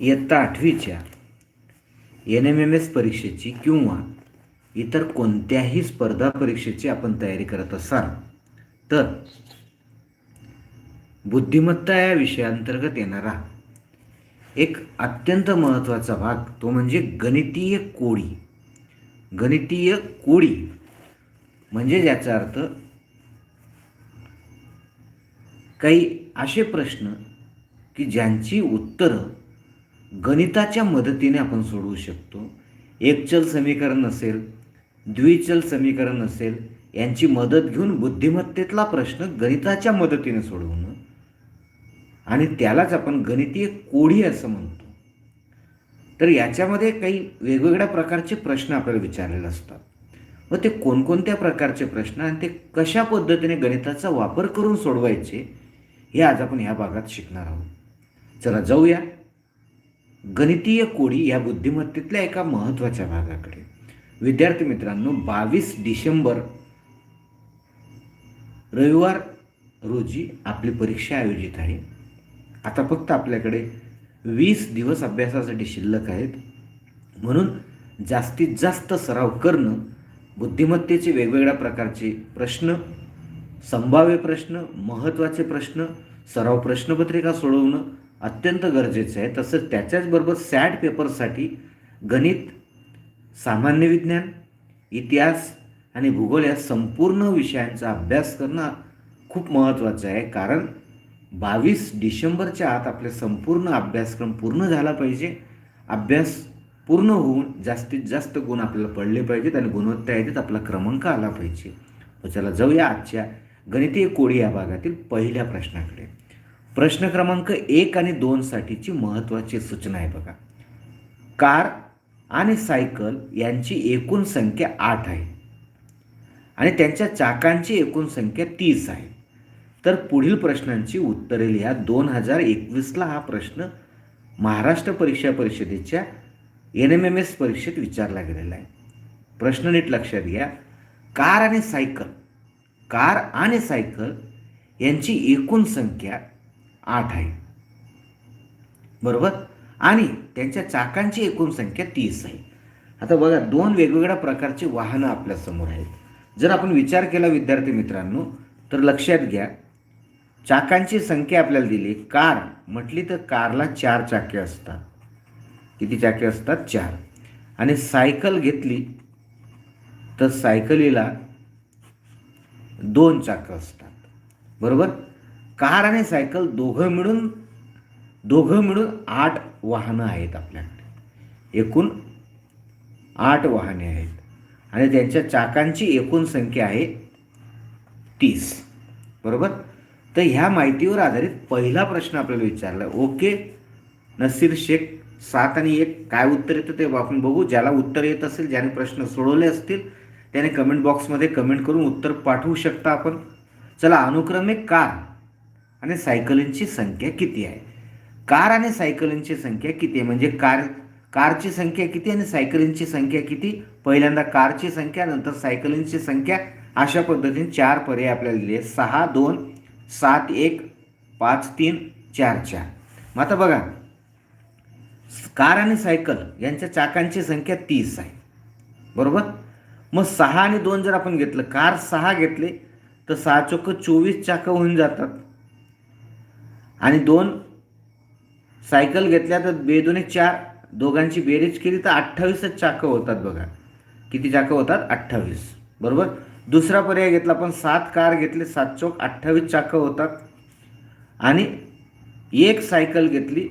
इयत्ता आठवीच्या N M M S परीक्षेची किंवा इतर कोणत्याही स्पर्धा परीक्षेची आपण तयारी करत असाल तर बुद्धिमत्ता या विषयांतर्गत येणारा एक अत्यंत महत्त्वाचा भाग तो म्हणजे गणितीय कोडी. गणितीय कोडी म्हणजे ज्याचा अर्थ काही असे प्रश्न की ज्यांची उत्तरं गणिताच्या मदतीने आपण सोडवू शकतो. एकचल समीकरण असेल द्विचल समीकरण असेल यांची मदत घेऊन बुद्धिमत्तेतला प्रश्न गणिताच्या मदतीने सोडवणं. आणि त्यालाच आपण गणितीय कोढी असं म्हणतो. तर याच्यामध्ये काही वेगवेगळ्या प्रकारचे प्रश्न आपल्याला विचारलेले असतात. व ते कोणकोणत्या प्रकारचे प्रश्न आणि ते कशा पद्धतीने गणिताचा वापर करून सोडवायचे हे आज आपण ह्या भागात शिकणार आहोत. चला जाऊया. गणितीय कोडी या बुद्धिमत्तेतल्या एका महत्त्वाच्या भागाकडे. विद्यार्थी मित्रांनो बावीस डिसेंबर रविवार रोजी आपली परीक्षा आयोजित आहे. आता फक्त आपल्याकडे वीस दिवस अभ्यासासाठी शिल्लक आहेत. म्हणून जास्तीत जास्त सराव करणं बुद्धिमत्तेचे वेगवेगळ्या प्रकारचे प्रश्न संभाव्य प्रश्न महत्त्वाचे प्रश्न सराव प्रश्नपत्रिका सोडवणं अत्यंत गरजेचं आहे. तसंच त्याच्याचबरोबर सॅट पेपरसाठी गणित सामान्य विज्ञान इतिहास आणि भूगोल या संपूर्ण विषयांचा अभ्यास करणं खूप महत्त्वाचं आहे. कारण बावीस डिसेंबरच्या आत आपले संपूर्ण अभ्यासक्रम पूर्ण झाला पाहिजे. अभ्यास पूर्ण होऊन जास्तीत जास्त गुण आपल्याला पडले पाहिजेत आणि गुणवत्ता येतात आपला क्रमांक आला पाहिजे. चला जाऊया आजच्या गणितीय कोडी या भागातील पहिल्या प्रश्नाकडे. प्रश्न क्रमांक एक आणि दोनसाठीची महत्त्वाची सूचना आहे बघा. कार आणि सायकल यांची एकूण संख्या आठ आहे. आणि त्यांच्या चाकांची एकूण संख्या तीस आहे. तर पुढील प्रश्नांची उत्तरे लिहा. दोन हजार एकवीसला हा प्रश्न महाराष्ट्र परीक्षा परिषदेच्या एन एम एम एस परीक्षेत विचारला गेलेला आहे. प्रश्न नीट लक्षात घ्या. कार आणि सायकल कार आणि सायकल यांची एकूण संख्या आठ आहे. बरोबर? आणि त्यांच्या चाकांची एकूण संख्या तीस आहे. आता बघा दोन वेगवेगळ्या प्रकारची वाहनं आपल्यासमोर आहेत. जर आपण विचार केला विद्यार्थी मित्रांनो तर लक्षात घ्या चाकांची संख्या आपल्याला दिली. कार म्हटली तर कारला चार चाके असतात. किती चाके असतात? चार. आणि सायकल घेतली तर सायकलीला दोन चाकं असतात. बरोबर? कार आणि सायकल दोघं मिळून दोघं मिळून आठ वाहनं आहेत आपल्याकडे. एकूण आठ वाहने आहेत. आणि त्यांच्या चाकांची एकूण संख्या आहे तीस. बरोबर? तर ह्या माहितीवर आधारित पहिला प्रश्न आपल्याला विचारला. ओके? नसीर शेख सात आणि एक काय उत्तर येतं ते आपण बघू. ज्याला उत्तर येत असेल ज्याने प्रश्न सोडवले असतील त्याने कमेंट बॉक्समध्ये कमेंट करून उत्तर पाठवू शकता आपण. चला अनुक्रमे कार. आणि सायकलींची संख्या किती आहे? कार आणि सायकलींची संख्या किती आहे? म्हणजे कार कारची संख्या किती आणि सायकलींची संख्या किती? पहिल्यांदा कारची संख्या नंतर सायकलींची संख्या. अशा पद्धतीने चार पर्याय आपल्याला दिले सहा दोन सात एक पाच तीन चार चार. मग आता बघा. कार आणि सायकल यांच्या चाकांची संख्या तीस आहे. बरोबर? मग सहा आणि दोन जर आपण घेतलं कार सहा घेतले तर सहा चोक चोवीस चाकं होऊन जातात. आणि दोन सायकल घेतल्या तर बेदोने चार. दोघांची बेरीज केली तर अठ्ठावीसच चाकं होतात बघा. किती चाकं होतात? अठ्ठावीस. बरोबर? दुसरा पर्याय घेतला आपण सात कार घेतले सात चौक अठ्ठावीस चाकं होतात. आणि एक सायकल घेतली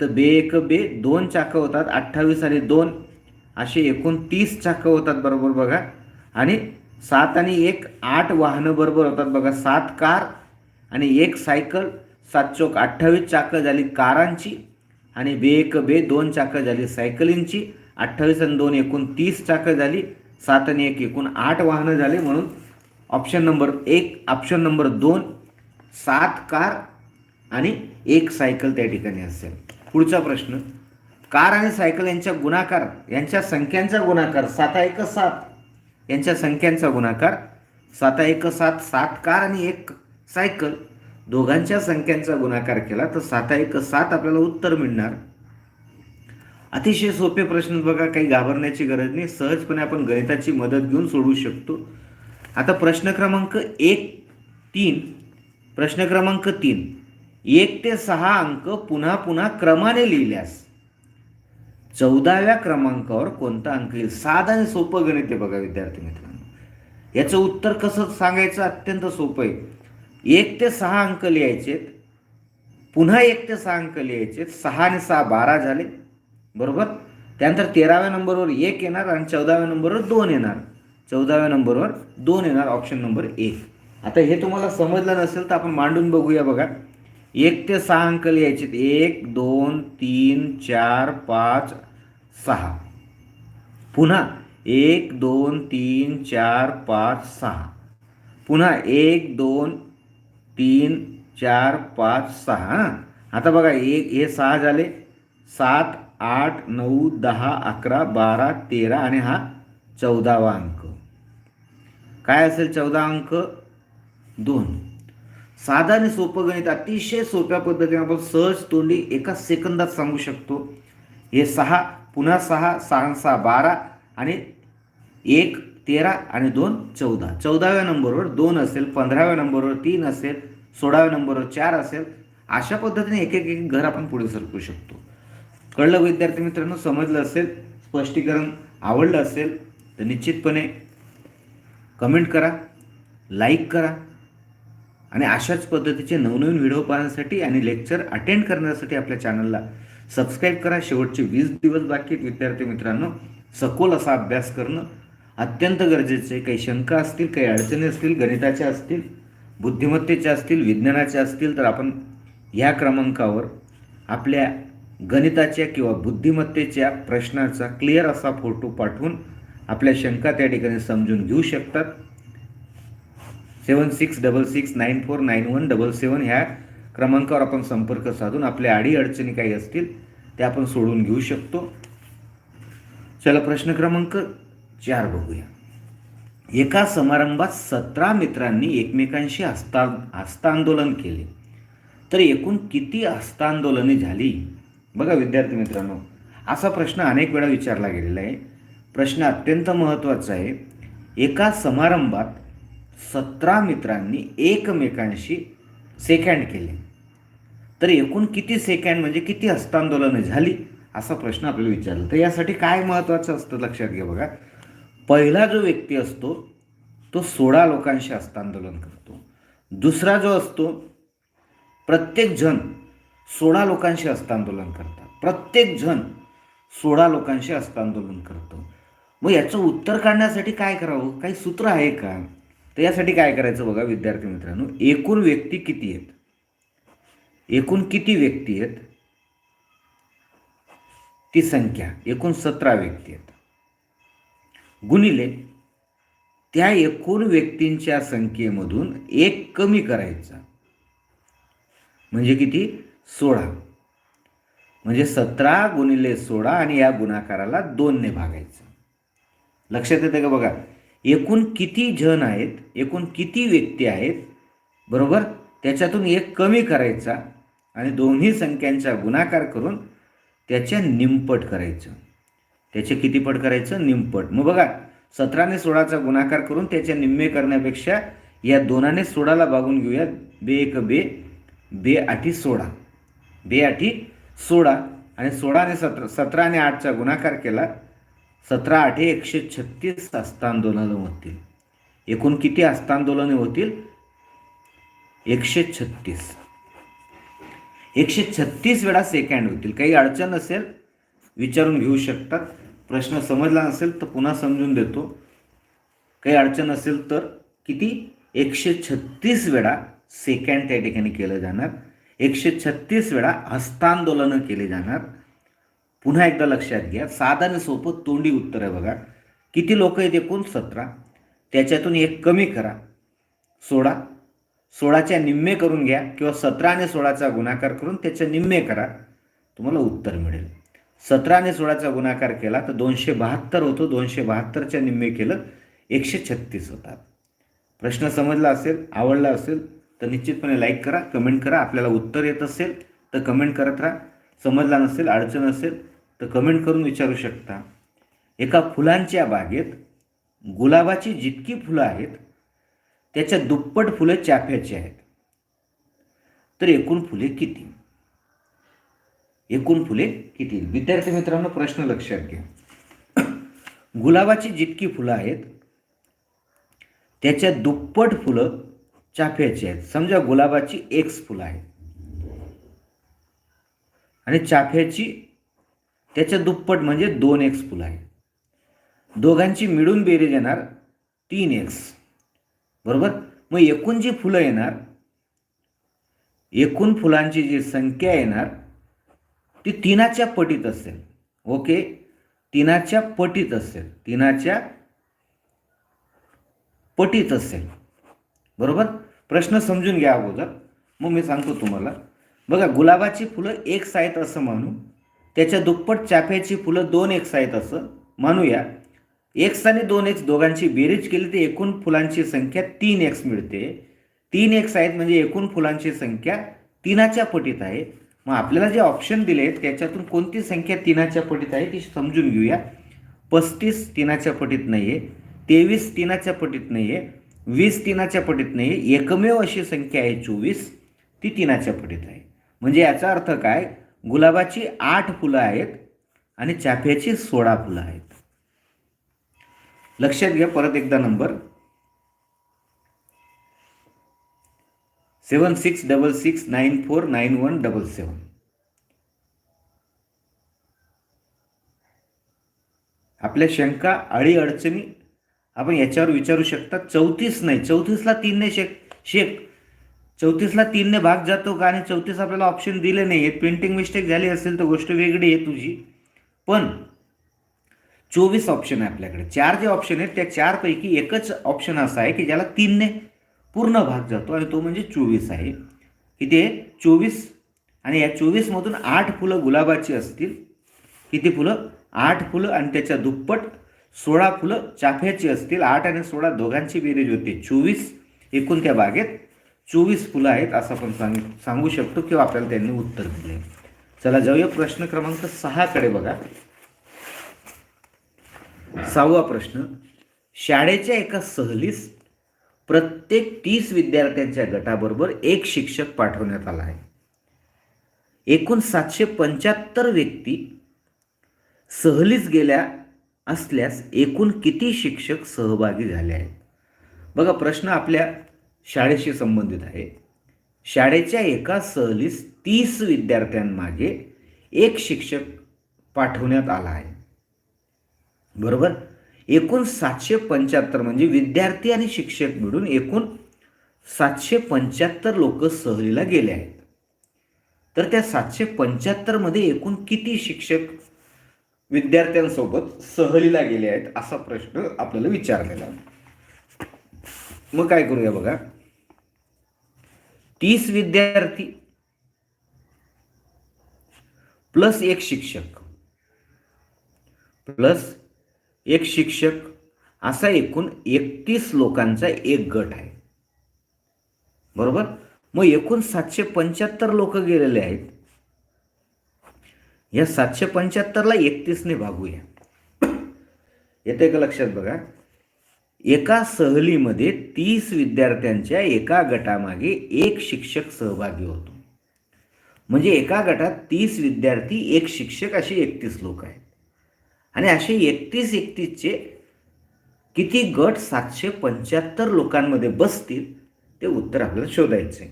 तर बे एक बे दोन चाकं होतात अठ्ठावीस आणि दोन. असे एकूण तीस चाकं होतात बरोबर बघा. आणि सात आणि एक आठ वाहनं बरोबर होतात बघा. सात कार आणि एक सायकल सात चौक अठ्ठावीस चाकं झाली कारांची आणि बे एक बे दोन चाकं झाली सायकलींची. अठ्ठावीस आणि दोन एकूण तीस चाकं झाली. सात आणि एक एकूण आठ वाहनं झाले म्हणून ऑप्शन नंबर एक ऑप्शन नंबर दोन सात कार आणि एक सायकल त्या ठिकाणी असेल. पुढचा प्रश्न कार आणि सायकल यांच्या गुणाकार यांच्या संख्यांचा गुणाकार साता एक सात. यांच्या संख्यांचा गुणाकार साता एक सात सात कार आणि एक सायकल. दोघांच्या संख्यांचा गुणाकार केला तर साता एक सात आपल्याला उत्तर मिळणार. अतिशय सोपे प्रश्न बघा काही घाबरण्याची गरज नाही. सहजपणे आपण गणिताची मदत घेऊन सोडवू शकतो. आता प्रश्न क्रमांक एक तीन. प्रश्न क्रमांक तीन. एक ते सहा अंक पुन्हा पुन्हा क्रमाने लिहिल्यास चौदाव्या क्रमांकावर कोणता अंक येईल? साधं आणि सोपं गणित आहे बघा विद्यार्थी मित्रांनो. याचं उत्तर कसं सांगायचं? अत्यंत सोपं आहे. एक ते सहा अंक लिहायचे पुन्हा एक ते सहा अंक लिहायचे सहा आणि सहा बारा झाले. बरोबर? त्यानंतर तेराव्या नंबरवर एक येणार आणि चौदाव्या नंबरवर दोन येणार. चौदाव्या नंबरवर दोन येणार ऑप्शन नंबर एक. आता हे तुम्हाला समजलं नसेल तर आपण मांडून बघूया बघा. एक ते सहा अंक लिहायचे एक दोन तीन चार पाच सहा. पुन्हा एक दोन तीन चार पाच सहा. पुन्हा एक दोन तीन चार पाच सहा हां? आता बघा एक हे सहा झाले. सात आठ नऊ दहा अकरा बारा तेरा आणि हा चौदावा अंक. काय असेल चौदा अंक? दोन. साधा आणि सोपं गणित अतिशय सोप्या पद्धतीने आपण सहज तोंडी एका सेकंदात सांगू शकतो. हे सहा पुन्हा सहा सहा सहा बारा आणि एक तेरा आणि दोन चौदा. चौदाव्या नंबरवर दोन असेल पंधराव्या नंबरवर तीन असेल सोळाव्या नंबरवर चार असेल अशा पद्धतीने एक एक एक घर आपण पुढे सरकू शकतो. कळलं विद्यार्थी मित्रांनो? समजलं असेल? स्पष्टीकरण आवडलं असेल? तर निश्चितपणे कमेंट करा लाईक करा आणि अशाच पद्धतीचे नवनवीन व्हिडिओ पाहण्यासाठी आणि लेक्चर अटेंड करण्यासाठी आपल्या चॅनलला सबस्क्राईब करा. शेवटचे वीस दिवस बाकी विद्यार्थी मित्रांनो. सखोल असा अभ्यास करणं अत्यंत गरजेचं. आहे काही शंका असतील काही अडचणी असतील गणिताच्या असतील बुद्धिमत्तेच्या असतील विज्ञानाच्या असतील तर आपण ह्या क्रमांकावर आपल्या गणिताच्या किंवा बुद्धिमत्तेच्या प्रश्नाचा क्लिअर असा फोटो पाठवून आपल्या शंका त्या ठिकाणी समजून घेऊ शकतात. Seven six double six nine four nine one double seven ह्या क्रमांकावर आपण संपर्क साधून आपल्या आडी अडचणी काही असतील त्या आपण सोडून घेऊ शकतो. चला प्रश्न क्रमांक चार बघूया. एका समारंभात सतरा मित्रांनी एकमेकांशी हस्ता हस्तांदोलन केले. तर एकूण किती हस्तांदोलने झाली? बघा विद्यार्थी मित्रांनो असा प्रश्न अनेक वेळा विचारला गेलेला आहे. प्रश्न अत्यंत महत्त्वाचा आहे. एका समारंभात सतरा मित्रांनी एकमेकांशी सेकँड केले. तर एकूण किती सेकंड म्हणजे किती हस्तांदोलनं झाली? असा प्रश्न आपल्याला विचारला. तर यासाठी काय महत्त्वाचं असतं लक्षात घ्या बघा. पहिला जो व्यक्ती असतो तो सोळा लोकांशी हस्तांदोलन करतो. दुसरा जो असतो प्रत्येकजण सोळा लोकांशी हस्तांदोलन करतात. प्रत्येकजण सोळा लोकांशी हस्तांदोलन करतो. मग याचं उत्तर काढण्यासाठी काय करावं? काही सूत्र आहे का? तर यासाठी काय करायचं बघा विद्यार्थी मित्रांनो? एकूण व्यक्ती किती आहेत? एकूण किती व्यक्ती आहेत? ती संख्या. एकूण सतरा व्यक्ती आहेत. गुणिले त्या एकूण व्यक्तींच्या संख्येमधून एक कमी करायचा. म्हणजे किती? सोळा. म्हणजे सतरा गुणिले सोळा आणि या गुणाकाराला दोनने भागायचं. लक्षात येतं का बघा? एकूण किती जण आहेत एकूण किती व्यक्ती आहेत बरोबर? त्याच्यातून एक कमी करायचा आणि दोन्ही संख्यांचा गुणाकार करून त्याच्या निमपट करायचं. त्याचे किती पट करायचं? निमपट मग बघा सतराने सोळाचा गुणाकार करून त्याच्या निम्मे करण्यापेक्षा या दोनाने सोळाला भागून घेऊया. बे एक बे बे आठी सोळा. बे आठी सोळा. आणि सोळाने सतरा सतराने आठचा गुणाकार केला. सतरा आठे एकशे छत्तीस हस्तांदोलनं होतील. एकूण किती हस्तांदोलने होतील? एकशे छत्तीस. एकशे छत्तीस वेळा सेकंड होतील. काही अडचण असेल विचारून घेऊ शकतात. प्रश्न समजला नसेल तर पुन्हा समजून देतो. काही अडचण असेल तर किती? एकशे छत्तीस वेळा सेकंड त्या ठिकाणी केलं जाणार. एकशे छत्तीस वेळा हस्तांदोलनं केली जाणार. पुन्हा एकदा लक्षात घ्या साधारण सोपं तोंडी उत्तर आहे बघा. किती लोक आहेत एकूण? सतरा. त्याच्यातून एक कमी करा. सोळा. सोळाच्या निम्मे करून घ्या किंवा सतरा आणि सोळाचा गुणाकार करून त्याचे निम्मे करा. तुम्हाला उत्तर मिळेल. सतराने सोळाचा गुणाकार केला तर दोनशे बहात्तर होतो. दोनशे बहात्तरच्या निम्मे केलं एकशे छत्तीस होतात प्रश्न समजला असेल आवडला असेल तर निश्चितपणे लाईक करा कमेंट करा. आपल्याला उत्तर येत असेल तर कमेंट करत राहा. समजला नसेल अडचण असेल तर कमेंट करून विचारू शकता. एका फुलांच्या बागेत गुलाबाची जितकी फुलं आहेत त्याच्या दुप्पट फुलं चाफ्याची आहेत. तर एकूण फुले किती? एकूण फुले किती? विद्यार्थी मित्रांनो प्रश्न लक्षात घ्या. गुलाबाची जितकी फुलं आहेत त्याच्या दुप्पट फुलं चाफ्याची आहेत. समजा गुलाबाची एक्स फुलं आहेत आणि चाफ्याची त्याच्या दुप्पट म्हणजे दोन एक्स फुलं आहेत दोघांची मिळून बेरीज येणार तीन एक्स. बरोबर? मग एकूण जी फुलं येणार एकूण फुलांची जी संख्या येणार ती तीनाच्या पटीत असेल. ओके? तीनाच्या पटीत असेल. तीनाच्या पटीत असेल. बरोबर? प्रश्न समजून घ्या अगोदर. मग मी सांगतो तुम्हाला. बघा गुलाबाची फुलं एक आहेत असं मानू. त्याच्या दुप्पट चाफ्याची फुलं दोन एक्स आहेत असं मानूया. एक्स आणि दोन एक्स दोघांची बेरीज केली तर एकूण फुलांची संख्या तीन एक्स मिळते. तीन एक्स आहेत म्हणजे एकूण फुलांची संख्या तीनाच्या पटीत आहे. मग आपल्याला जे ऑप्शन दिले आहेत त्याच्यातून कोणती संख्या तिनाच्या पटीत आहे ती समजून घेऊया. पस्तीस तिनाच्या पटीत नाही आहे तेवीस तिनाच्या पटीत नाही आहे वीस तिनाच्या पटीत नाही आहे एकमेव अशी संख्या आहे चोवीस ती तिनाच्या पटीत आहे. म्हणजे याचा अर्थ काय? गुलाबाची आठ फुलं आहेत आणि चाफ्याची सोळा फुलं आहेत. लक्षात घ्या परत एकदा number. Seven six double six nine four nine one double seven आपल्या शंका अळी अडचणी आपण याच्यावर विचारू शकता. चौतीस नाही. चौतीसला तीनने शेक शेक. चौतीसला तीनने भाग जातो का? आणि चौतीस आपल्याला ऑप्शन दिले नाही. आहेत प्रिंटिंग मिस्टेक झाली असेल तर गोष्ट वेगळी आहे तुझी. पण चोवीस ऑप्शन आहे आपल्याकडे. चार जे ऑप्शन आहेत त्या चारपैकी एकच ऑप्शन असा आहे की ज्याला तीनने पूर्ण भाग जातो आणि तो म्हणजे चोवीस आहे. किती आहे चोवीस आणि या चोवीसमधून आठ फुलं गुलाबाची असतील. किती फुलं? आठ फुलं आणि त्याच्या दुप्पट सोळा फुलं चाफ्याची असतील. आठ आणि सोळा दोघांची बेरीज होते. चोवीस एकूण त्या बागेत चोवीस फुलं आहेत असं आपण सांग सांगू शकतो किंवा आपल्याला त्यांनी उत्तर दिले चला जाऊया प्रश्न क्रमांक सहाकडे बघा. सहावा प्रश्न. शाळेच्या एका सहलीस प्रत्येक तीस विद्यार्थ्यांच्या गटाबरोबर एक शिक्षक पाठवण्यात आला आहे. एकूण सातशे पंच्याहत्तर व्यक्ती सहलीच गेल्या असल्यास एकूण किती शिक्षक सहभागी झाले आहेत? बघा प्रश्न आपल्या शाळेशी संबंधित आहे. शाळेच्या एका सहलीस तीस विद्यार्थ्यांमागे एक शिक्षक पाठवण्यात आला आहे. बरोबर? एकूण सातशे पंच्याहत्तर म्हणजे विद्यार्थी आणि शिक्षक मिळून एकूण सातशे पंच्याहत्तर लोक सहलीला गेले आहेत. तर त्या सातशे पंच्याहत्तरमध्ये एकूण किती शिक्षक विद्यार्थ्यांसोबत सहलीला गेले आहेत असा प्रश्न आपल्याला विचारलेला मग काय करूया बघा. तीस विद्यार्थी प्लस एक शिक्षक. प्लस एक शिक्षक असा एकूण एकतीस लोकांचा एक गट आहे. बरोबर? मग एकूण सातशे पंच्याहत्तर लोक गेलेले आहेत. या सातशे पंच्याहत्तरला एकतीसने भागूया. येते का लक्षात बघा? एका सहलीमध्ये तीस विद्यार्थ्यांच्या एका गटामागे एक शिक्षक सहभागी होतो. म्हणजे एका गटात तीस विद्यार्थी एक शिक्षक असे एकतीस लोक आहेत. आणि असे एकतीस एकतीसचे किती गट सातशे पंच्याहत्तर लोकांमध्ये बसतील ते उत्तर आपल्याला शोधायचं. आहे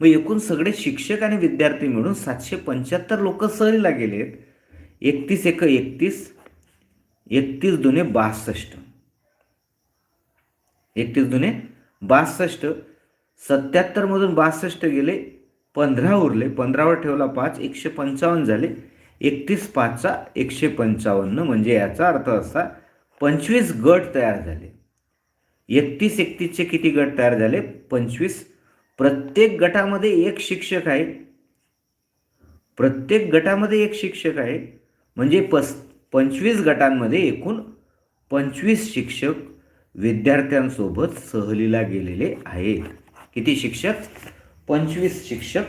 मग एकूण सगळे शिक्षक आणि विद्यार्थी मिळून सातशे पंच्याहत्तर लोक सहलीला गेले आहेत एकतीस एक एकतीस एकतीस दुने बासष्ट. एकतीस दुने बासष्ट सत्याहत्तरमधून बासष्ट गेले पंधरा उरले पंधरावर ठेवला पाच एकशे पंचावन्न झाले एकतीस पाचचा एकशे पंचावन्न म्हणजे याचा अर्थ असा पंचवीस गट तयार झाले. एकतीस एकतीसचे किती गट तयार झाले? पंचवीस. प्रत्येक गटामध्ये एक शिक्षक आहे प्रत्येक गटामध्ये एक शिक्षक आहे म्हणजे पस पंचवीस गटांमध्ये एकूण पंचवीस शिक्षक विद्यार्थ्यांसोबत सहलीला गेलेले आहेत. किती शिक्षक? पंचवीस शिक्षक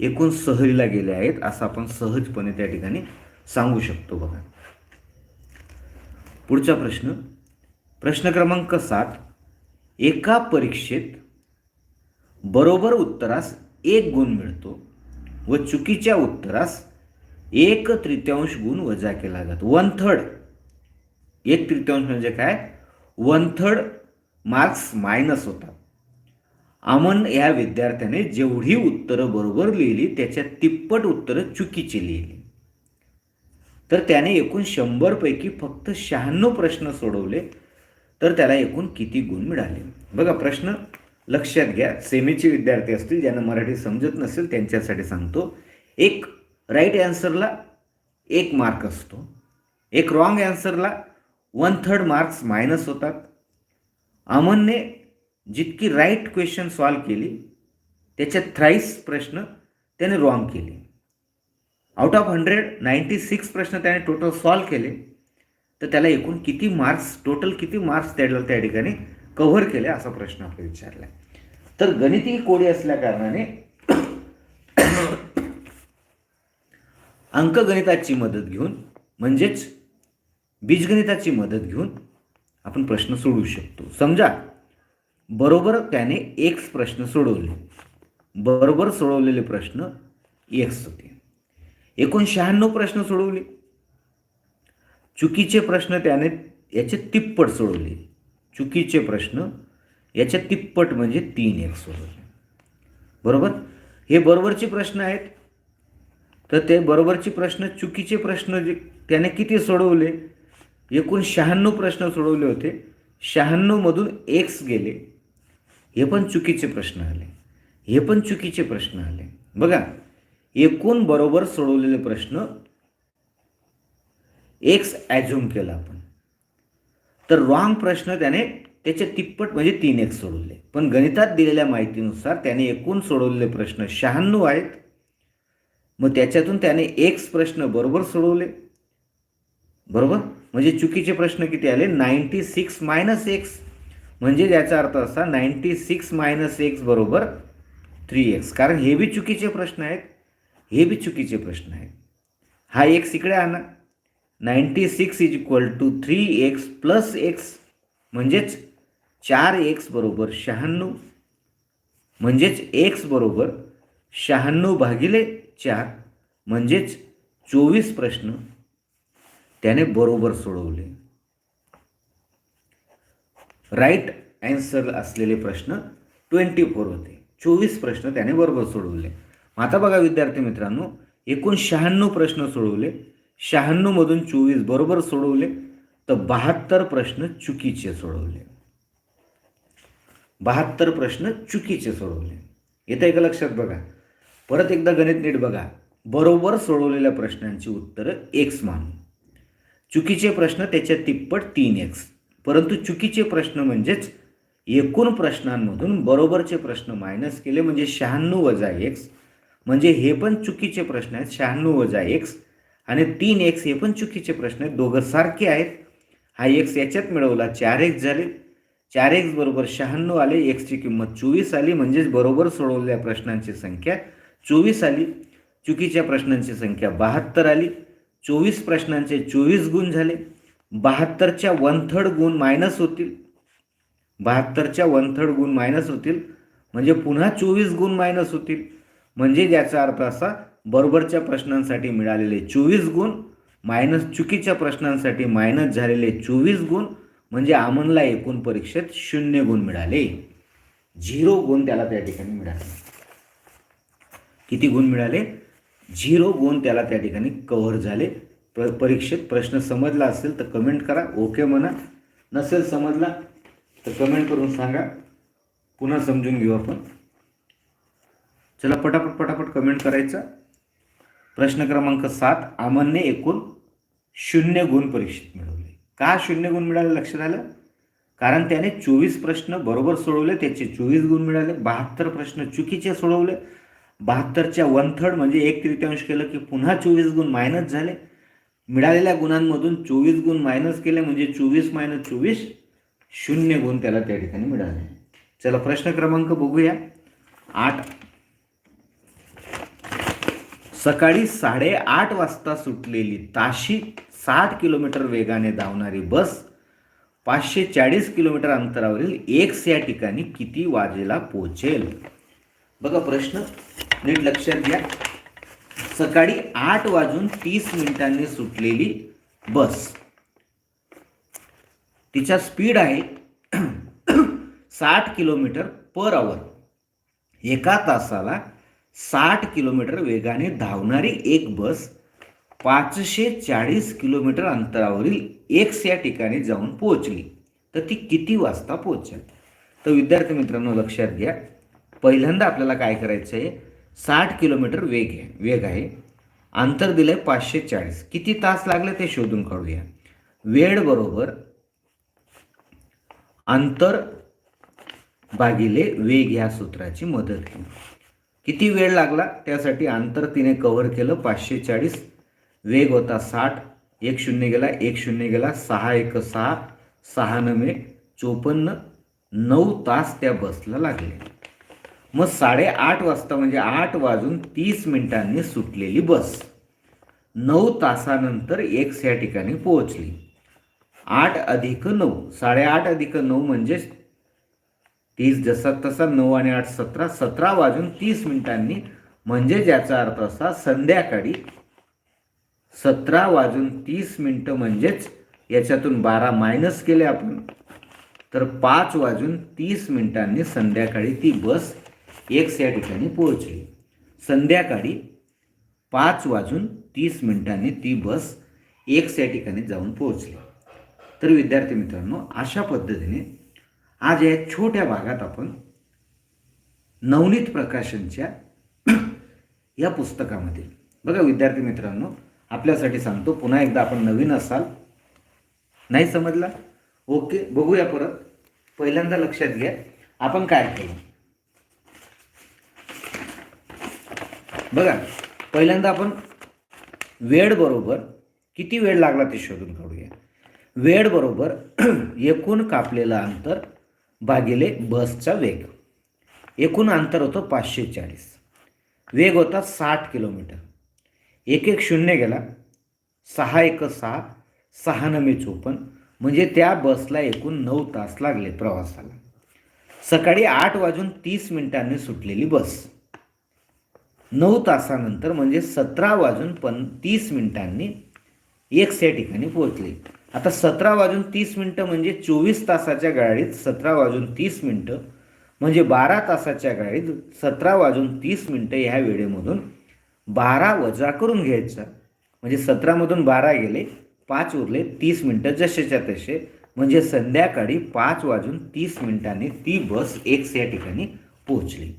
एकूण सहलीला गेले आहेत असं आपण सहजपणे त्या ठिकाणी सांगू शकतो बघा. पुढचा प्रश्न प्रश्न क्रमांक सात एका परीक्षेत बरोबर उत्तरास एक गुण मिळतो व चुकीच्या उत्तरास एक तृतीयांश गुण वजा केला जातो. वन थर्ड एक तृतीयांश म्हणजे काय? वन थर्ड मार्क्स मायनस होतात. अमन या विद्यार्थ्याने जेवढी उत्तरं बरोबर लिहिली त्याच्या तिप्पट उत्तरं चुकीची लिहिली. तर त्याने एकूण शंभरपैकी फक्त शहाण्णव प्रश्न सोडवले तर त्याला एकूण किती गुण मिळाले? बघा प्रश्न लक्षात घ्या. सेमीचे विद्यार्थी असतील ज्यांना मराठी समजत नसेल त्यांच्यासाठी सांगतो. एक राईट ॲन्सरला एक मार्क असतो. एक रॉंग ॲन्सरला वन थर्ड मार्क्स मायनस होतात. अमनने जितकी राईट क्वेश्चन सॉल्व केली त्याच्यात थ्राईस प्रश्न त्याने रॉंग केले. Out of hundred ninety six प्रश्न त्याने टोटल सॉल्व केले. तर त्याला एकूण किती मार्क्स टोटल किती मार्क्स त्याला त्या ठिकाणी कव्हर केले असा प्रश्न आपल्याला विचारला आहे तर गणिती कोडी असल्या कारणाने अंकगणिताची मदत घेऊन म्हणजेच बीजगणिताची मदत घेऊन आपण प्रश्न सोडवू शकतो. समजा बरोबर त्याने एक्स प्रश्न सोडवले. बरोबर सोडवलेले प्रश्न एक्स होते. एकूण शहाण्णव प्रश्न सोडवले. चुकीचे प्रश्न त्याने याचे तिप्पट सोडवले. चुकीचे प्रश्न याच्या तिप्पट म्हणजे तीन एक्स सोडवले. बरोबर? हे बरोबरचे प्रश्न आहेत. तर ते बरोबरचे प्रश्न चुकीचे प्रश्न जे त्याने किती सोडवले? एकूण शहाण्णव प्रश्न सोडवले होते. शहाण्णवमधून एक्स गेले. हे पण चुकीचे प्रश्न आले. हे पण चुकीचे प्रश्न आले. बघा एकूण बरोबर सोडवलेले प्रश्न एक्स ॲझ्युम केला आपण. तर रॉंग प्रश्न त्याने त्याचे तिप्पट म्हणजे तीन एक्स सोडवले. पण गणितात दिलेल्या माहितीनुसार त्याने एकूण सोडवलेले प्रश्न शहाण्णव आहेत. मग त्याच्यातून त्याने एक्स प्रश्न बरोबर सोडवले. बरोबर? म्हणजे चुकीचे प्रश्न किती आले? नाईन्टी सिक्स मायनस एक्स म्हणजे याचा अर्थ असा नाईन्टी सिक्स मायनस एक्स बरोबर थ्री एक्स कारण हे बी चुकीचे प्रश्न आहेत. हे बी चुकीचे प्रश्न आहेत. हा एक्स इकडे आणा. Ninety six is equal to three x plus x म्हणजेच चार एक्स बरोबर शहाण्णव. म्हणजेच एक्स बरोबर शहाण्णव भागिले चार म्हणजेच चोवीस प्रश्न त्याने बरोबर सोडवले. राईट अँसर असलेले प्रश्न ट्वेंटी फोर होते. चोवीस प्रश्न त्याने बरोबर सोडवले. मग आता बघा विद्यार्थी मित्रांनो एकूण शहाण्णव प्रश्न सोडवले. शहाण्णवमधून चोवीस बरोबर सोडवले. तर बहात्तर प्रश्न चुकीचे सोडवले. बहात्तर प्रश्न चुकीचे सोडवले. येतं एका लक्षात बघा. परत एकदा गणित नीट बघा. बरोबर सोडवलेल्या प्रश्नांची उत्तरं एक्स मानू. चुकीचे प्रश्न त्याच्या तिप्पट तीन एक्स परंतु चुकीचे प्रश्न म्हणजेच एकूण प्रश्नांमधून बरोबरचे प्रश्न मायनस केले म्हणजे शहाण्णव वजा एक्स म्हणजे हे पण चुकीचे प्रश्न आहेत शहाण्णव वजा एक्स आणि तीन एक्स हे पण चुकीचे प्रश्न आहेत दोघं सारखे आहेत. हा एक्स याच्यात मिळवला चार एक्स झाले. चार एक्स बरोबर शहाण्णव आले एक्सची किंमत चोवीस आली म्हणजेच बरोबर सोडवलेल्या प्रश्नांची संख्या चोवीस आली. चुकीच्या प्रश्नांची संख्या बहात्तर आली. चोवीस प्रश्नांचे चोवीस गुण झाले. बहात्तरच्या वन थर्ड गुण मायनस होतील. बहात्तरच्या वन थर्ड गुण मायनस होतील. म्हणजे पुन्हा चोवीस गुण मायनस होतील. म्हणजे याचा अर्थ असा बरोबरच्या प्रश्नांसाठी मिळालेले चोवीस गुण मायनस चुकीच्या प्रश्नांसाठी मायनस झालेले चोवीस गुण म्हणजे आमनला एकूण परीक्षेत शून्य गुण मिळाले. झिरो गुण त्याला त्या ठिकाणी मिळाले. किती गुण मिळाले? झिरो गुण त्याला त्या ठिकाणी कव्हर झाले. प्र परीक्षेत प्रश्न समजला असेल तर कमेंट करा. ओके म्हणा. नसेल समजला तर कमेंट करून सांगा. पुन्हा समजून घेऊ आपण. चला पटापट पटापट कमेंट करायचा. प्रश्न क्रमांक सात आमनने एकूण शून्य गुण परीक्षेत मिळवले. का शून्य गुण मिळाले? लक्षात आलं? कारण त्याने चोवीस प्रश्न बरोबर सोडवले त्याचे चोवीस गुण मिळाले. बहात्तर प्रश्न चुकीचे सोडवले. बहात्तरच्या वन थर्ड म्हणजे एक तृतीयांश केलं की पुन्हा चोवीस गुण मायनस झाले. मिळालेल्या गुणांमधून चोवीस गुण मायनस केले म्हणजे चोवीस मायनस चोवीस शून्य गुण त्याला त्या ठिकाणी मिळाले. चला प्रश्न क्रमांक बघूया. आठ. सकाळी साडेआठ वाजता सुटलेली ताशी साठ किलोमीटर वेगाने धावणारी बस पाचशे चाळीस किलोमीटर अंतरावरील एक्स या ठिकाणी किती वाजेला पोहोचेल? बघा प्रश्न नीट लक्षात घ्या. सकाळी आठ वाजून तीस मिनिटांनी सुटलेली बस. तिचा स्पीड आहे साठ किलोमीटर पर आवर एका तासाला साठ किलोमीटर वेगाने धावणारी एक बस पाचशे चाळीस किलोमीटर अंतरावरील एक्स या ठिकाणी जाऊन पोहोचली. तर ती किती वाजता पोहोचेल? तर विद्यार्थी मित्रांनो लक्षात घ्या. पहिल्यांदा आपल्याला काय करायचं आहे साठ किलोमीटर वेग आहे. वेग आहे. अंतर दिलं आहे पाचशे चाळीस. किती तास लागले ते शोधून काढूया. वेळ बरोबर अंतर भागिले वेग ह्या सूत्राची मदत घेऊ किती वेळ लागला? त्यासाठी अंतर तिने कव्हर केलं पाचशे चाळीस. वेग होता साठ. एक शून्य गेला. एक शून्य गेला. सहा एक सहा. सहा नवे चोपन्न. नऊ तास त्या बसला लागले. मग साडेआठ वाजता म्हणजे आठ वाजून तीस मिनिटांनी सुटलेली बस. नऊ तासानंतर एक्स या ठिकाणी पोहोचली. आठ अधिक नऊ साडेआठ अधिक नऊ म्हणजेच तीस जसा तसा नऊ आणि आठ सतरा सतरा वाजून तीस मिनिटांनी म्हणजे ज्याचा अर्थ असा संध्याकाळी सतरा वाजून तीस मिनटं म्हणजेच याच्यातून बारा मायनस केले आपण तर पाच वाजून तीस मिनिटांनी संध्याकाळी ती बस एक्स या ठिकाणी पोहोचली. संध्याकाळी पाच वाजून तीस मिनिटांनी ती बस एक्स या ठिकाणी जाऊन पोहोचली. तर विद्यार्थी मित्रांनो अशा पद्धतीने आज या छोट्या भागात आपण नवनीत प्रकाशनच्या या पुस्तकामध्ये. बघा विद्यार्थी मित्रांनो आपल्यासाठी सांगतो पुन्हा एकदा आपण नवीन असाल. नाही समजला? ओके बघूया परत. पहिल्यांदा लक्षात घ्या. आपण काय केलं? बघा पहिल्यांदा आपण वेळ बरोबर किती वेळ लागला ते शोधून काढूया. वेळ बरोबर एकूण कापलेलं अंतर भागिले बसचा वेग. एकूण अंतर होतं पाचशे चाळीस. वेग होता साठ किलोमीटर. एक एक शून्य गेला. सहा एक सहा सहा नमे चोपन्न. म्हणजे त्या बसला एकूण नऊ तास लागले प्रवासाला. सकाळी आठ वाजून तीस मिनिटांनी सुटलेली बस. नऊ तासानंतर म्हणजे सतरा वाजून पण तीस मिनिटांनी एक्स या ठिकाणी पोहोचली. आता सतरा वाजून तीस मिनटं म्हणजे चोवीस तासाच्या गाडीत सतरा वाजून तीस मिनटं म्हणजे बारा तासाच्या गाडीत सतरा वाजून तीस मिनटं ह्या वेळेमधून बारा वजा करून घ्यायचं. म्हणजे सतरामधून बारा गेले पाच उरले तीस मिनटं जसेच्या तसे. म्हणजे संध्याकाळी पाच वाजून तीस मिनिटांनी ती बस एक्स या ठिकाणी पोहोचली.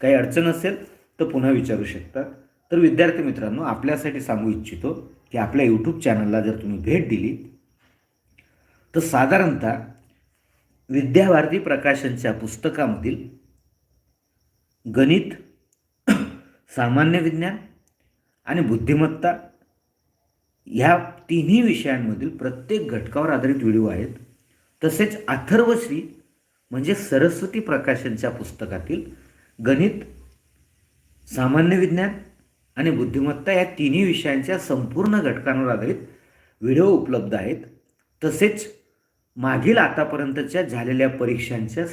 काही अडचण असेल? तर पुन्हा विचारू शकता. तर विद्यार्थी मित्रांनो आपल्यासाठी सांगू इच्छितो की आपल्या यूट्यूब चॅनलला जर तुम्ही भेट दिली तर साधारणतः विद्याभारती प्रकाशनच्या पुस्तकामधील गणित सामान्य विज्ञान आणि बुद्धिमत्ता ह्या तिन्ही विषयांमधील प्रत्येक घटकावर आधारित व्हिडिओ आहेत. तसेच अथर्वश्री म्हणजे सरस्वती प्रकाशनच्या पुस्तकातील गणित सामान्य विज्ञान आणि बुद्धिमत्ता या तिन्ही विषयांच्या संपूर्ण घटकांवर आधारित व्हिडिओ उपलब्ध आहेत. तसेच मागील आतापर्यंतच्या झालेल्या परीक्षांच्या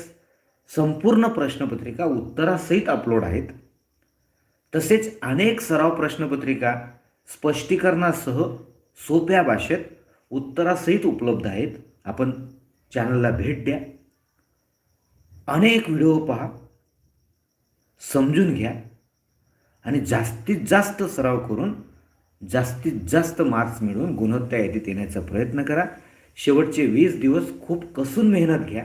संपूर्ण प्रश्नपत्रिका उत्तरासहित अपलोड आहेत. तसेच अनेक सराव प्रश्नपत्रिका स्पष्टीकरणासह सोप्या भाषेत उत्तरासहित उपलब्ध आहेत. आपण चॅनलला भेट द्या. अनेक व्हिडिओ पहा. समजून घ्या. आणि जास्तीत जास्त सराव करून जास्तीत जास्त मार्क्स मिळवून गुणवत्ता यादीत येण्याचा प्रयत्न करा. शेवटचे वीस दिवस खूप कसून मेहनत घ्या.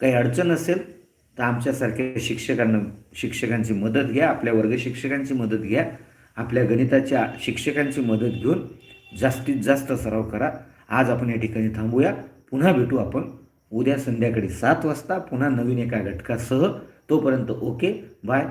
काही अडचण असेल तर आमच्यासारख्या शिक्षकांना शिक्षकांची मदत घ्या आपल्या वर्ग शिक्षकांची मदत घ्या आपल्या गणिताच्या शिक्षकांची मदत घेऊन जास्तीत जास्त सराव करा. आज आपण या ठिकाणी थांबूया. पुन्हा भेटू आपण. उद्या संध्याकाळी सात वाजता पुन्हा नवीन एका घटकासह. तोपर्यंत ओके बाय.